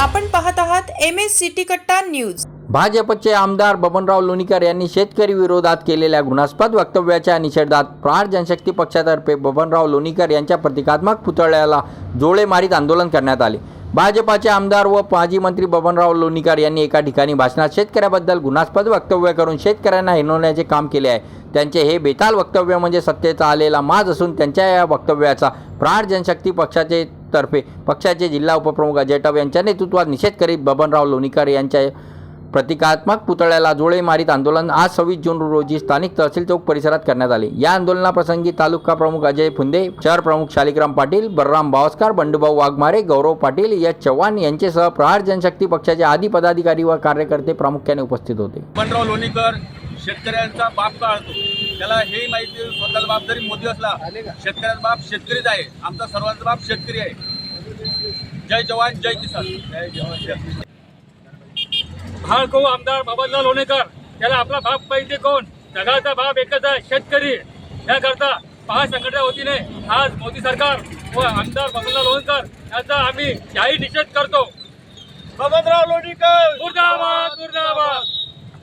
आपण पाहत आहात M S city Katta news. भाजपचे आमदार बबनराव लोणीकर यांनी शेतकरी विरोधात केलेल्या गुणास्पद वक्तव्याच्या निषेधात प्रहार जनशक्ती पक्षातर्फे बबनराव लोणीकर यांच्या प्रतिकात्मक पुतळ्याला जोळे मारीत आंदोलन करण्यात आले. भाजपाचे आमदार व माजी मंत्री बबनराव लोणीकर यांनी एका ठिकाणी भाषणात शेतकऱ्याबद्दल गुणास्पद वक्तव्य करून शेतकऱ्यांना हिनवण्याचे काम केले आहे. त्यांचे हे बेताल वक्तव्य म्हणजे सत्तेचा आलेला माज असून त्यांच्या या वक्तव्याचा प्रहार जनशक्ती पक्षाचे तर्फे पक्षाचे जिल्हा उपप्रमुख अजय यांच्या नेतृत्वात निषेध करीत बबनराव लोणीकर यांच्या प्रतिकात्मक पुतळ्याला जोळे मारीत आंदोलन आज सव्वीस जून रोजी स्थानिक तहसील चौक परिसरात करण्यात आले. या आंदोलनाप्रसंगी तालुका प्रमुख अजय फुंदे शहर प्रमुख शालिग्राम पाटील बलराम बावस्कर बंडूभाऊ वाघमारे गौरव पाटील यश चव्हाण यांचेसह प्रहार जनशक्ती पक्षाचे आदी पदाधिकारी व कार्यकर्ते प्रामुख्याने उपस्थित होते. लोणीकर शेतकऱ्यांचा बाप काढतो त्याला हे माहिती स्वतःचा बाप जरी मोदी असला शेतकऱ्याचा बाप शेतकरीच आहे. आमचा सर्वांचा बाप शेतकरी आहे. जय जवान जय किसान. जय जवान जय किसान. भाळको आमदार बाबासाहेब लोणेकर त्याला आपला बाप पाहिजे कोण? जगाचा बाप एकच आहे शेतकरी. याकरता पहा संघटना वतीने आज मोदी सरकार व आमदार बाबासाहेब लोणकर याचा आम्ही जाहीर निषेध करतो. बबनराव लोणीकर मुर्दाबाद मुर्दाबाद!